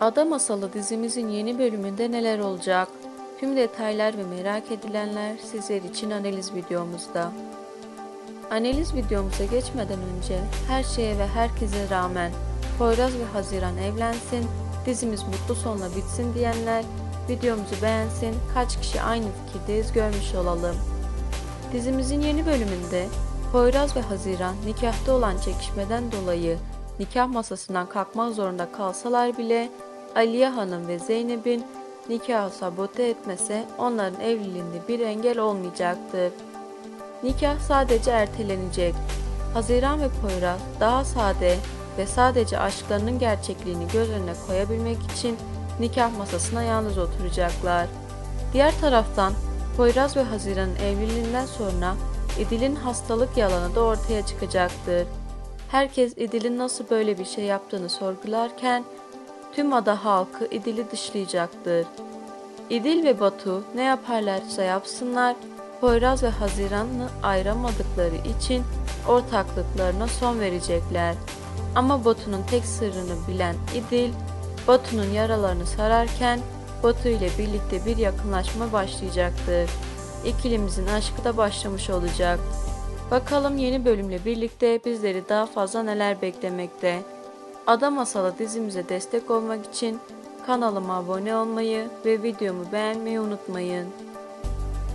Ada Masalı dizimizin yeni bölümünde neler olacak? Tüm detaylar ve merak edilenler sizler için analiz videomuzda. Analiz videomuza geçmeden önce her şeye ve herkese rağmen Poyraz ve Haziran evlensin, dizimiz mutlu sonla bitsin diyenler videomuzu beğensin, kaç kişi aynı fikirdeyiz görmüş olalım. Dizimizin yeni bölümünde Poyraz ve Haziran nikahta olan çekişmeden dolayı nikah masasından kalkmak zorunda kalsalar bile Aliye Hanım ve Zeynep'in nikahı sabote etmese onların evliliğinde bir engel olmayacaktır. Nikah sadece ertelenecek. Haziran ve Poyraz daha sade ve sadece aşklarının gerçekliğini göz önüne koyabilmek için nikah masasına yalnız oturacaklar. Diğer taraftan Poyraz ve Haziran'ın evliliğinden sonra İdil'in hastalık yalanı da ortaya çıkacaktır. Herkes İdil'in nasıl böyle bir şey yaptığını sorgularken tüm ada halkı İdil'i dışlayacaktır. İdil ve Batu ne yaparlarsa yapsınlar Poyraz ve Haziran'ı ayıramadıkları için ortaklıklarına son verecekler. Ama Batu'nun tek sırrını bilen İdil, Batu'nun yaralarını sararken Batu ile birlikte bir yakınlaşma başlayacaktır. İkilimizin aşkı da başlamış olacak. Bakalım yeni bölümle birlikte bizleri daha fazla neler beklemekte. Ada Masalı dizimize destek olmak için kanalıma abone olmayı ve videomu beğenmeyi unutmayın.